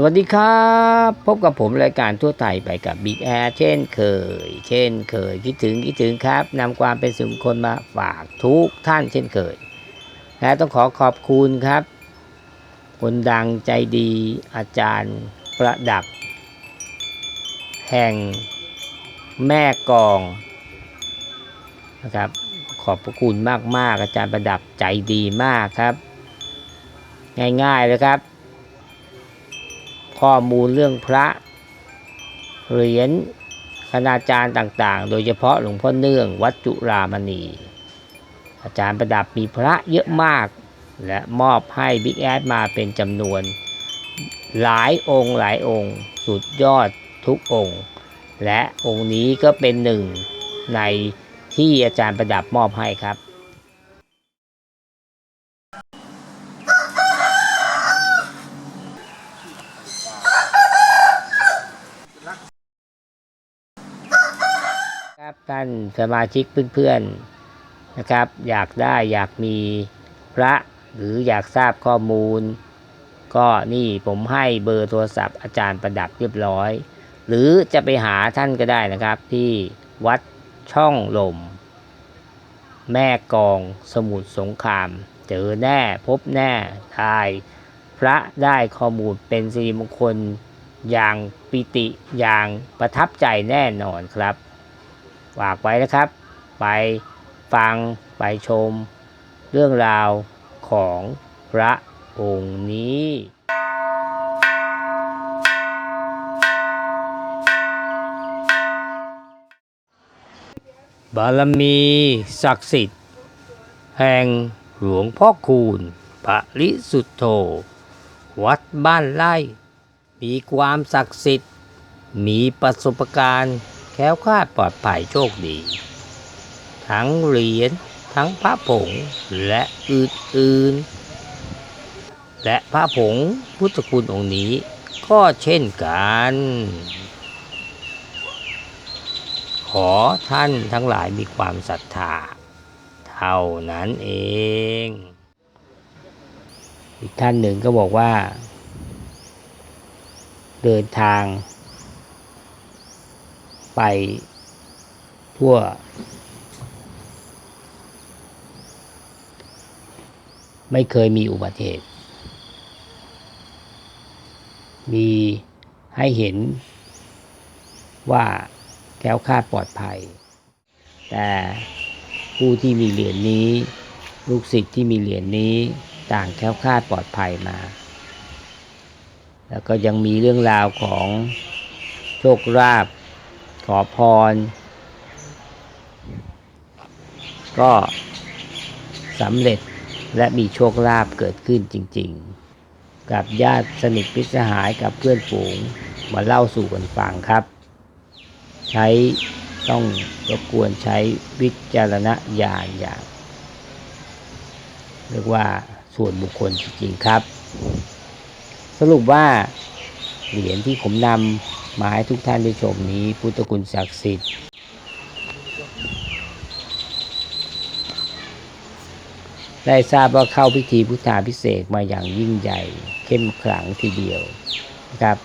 สวัสดีครับ พบกับผมรายการทั่วไทยไปกับบิ๊กแอร์เช่นเคย เช่นเคย คิดถึงคิดถึงครับนำความเป็นสุขคนมาฝากทุกท่านเช่นเคย และต้องขอขอบคุณครับ คนดังใจดีอาจารย์ประดับ แห่งแม่กองนะครับ ขอบพระคุณมาก ๆ อาจารย์ประดับใจดีมากครับ ง่ายๆเลยครับ ข้อมูลเรื่องพระเหรียญคณาจารย์ต่างๆ โดยเฉพาะหลวงพ่อเนื่องวัดจุรามณี อาจารย์ประดับมีพระเยอะมาก และมอบให้บิ๊กแอดมาเป็นจำนวน หลายองค์หลายองค์ สุดยอดทุกองค์ และองค์นี้ก็เป็นหนึ่งในที่อาจารย์ประดับมอบให้ครับ ครับท่านสมาชิกเพื่อนๆนะครับ อยากได้อยากมีพระหรืออยากทราบข้อมูล ก็นี่ผมให้เบอร์โทรศัพท์อาจารย์ประดับเรียบร้อย หรือจะไปหาท่านก็ได้นะครับ ที่วัดช่องลม แม่กองสมุทรสงคราม เจอแน่พบแน่ได้พระได้ข้อมูลเป็นสิริมงคลอย่างปิติอย่างประทับใจแน่นอนครับ ฝากไว้นะครับ ไปฟังไปชม เรื่องราวของพระองค์นี้บารมีศักดิ์สิทธิ์ แห่งหลวงพ่อคูณปริสุทธโธ วัดบ้านไร่ มีความศักดิ์สิทธิ์ มีประสบการณ์ ค้วคลาดปลอดภัยโชคดี ทั้งเหรียญทั้งพระผงและอื่นๆ และพระผงพุทธคุณองค์นี้ก็เช่นกัน ขอท่านทั้งหลายมีความศรัทธา เท่านั้นเอง อีกท่านหนึ่งก็บอกว่า เดินทาง ไปทั่ว ไม่เคยมีอุบัติเหตุ มีให้เห็นว่าแคล้วคาดปลอดภัย แต่ผู้ที่มีเหรียญนี้ ลูกศิษย์ที่มีเหรียญนี้ต่างแคล้วคาดปลอดภัยมา แล้วก็ยังมีเรื่องราวของโชคลาภ ขอพร ก็สำเร็จและมีโชคลาภเกิดขึ้นจริง ๆ กับญาติสนิทพิสหายกับเพื่อนฝูงมาเล่าสู่กันฟังครับ ใช้ต้องรบกวนใช้วิจารณญาณอย่างเรียกว่าส่วนบุคคลจริงๆครับ สรุปว่าเหรียญที่ผมนำ มาให้ทุกท่านได้ชมนี้ พุทธคุณศักดิ์สิทธิ์ ได้ทราบว่าเข้าพิธีพุทธาพิเศษมาอย่างยิ่งใหญ่ เข้มขลังทีเดียวนะครับ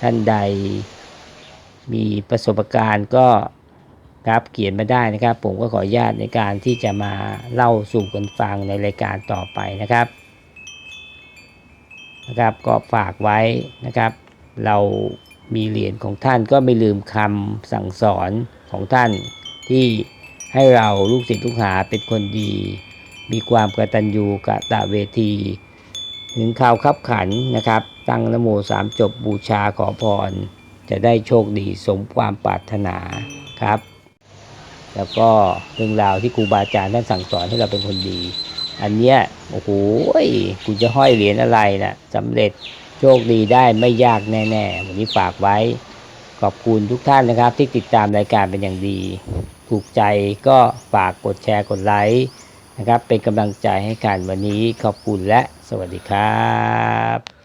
ท่านใดมีประสบการณ์ก็ครับเขียนมาได้นะครับ ผมก็ขออนุญาตในการที่จะมาเล่าสู่กันฟังในรายการต่อไปนะครับนะครับก็ฝากไว้นะครับ เรา มีเหรียญของท่านก็ไม่ลืมคำสั่งสอนของท่าน ที่ให้เราลูกศิษย์ลูกหาเป็นคนดี มีความกตัญญูกะตะเวที ถึงข่าวขับขันนะครับ ตั้งนโมสามจบบูชาขอพร จะได้โชคดีสมความปรารถนาครับ แล้วก็เรื่องราวที่ครูบาอาจารย์ท่านสั่งสอนให้เราเป็นคนดี อันเนี้ยโอ้โหคุณจะห้อยเหรียญอะไรนะ่ะสำเร็จ โชคดีได้ไม่ยากแน่ๆ วันนี้ฝากไว้ ขอบคุณทุกท่านนะครับ ที่ติดตามรายการเป็นอย่างดี ถูกใจก็ฝากกดแชร์กดไลค์นะครับ เป็นกำลังใจให้กันวันนี้ขอบคุณและสวัสดีครับ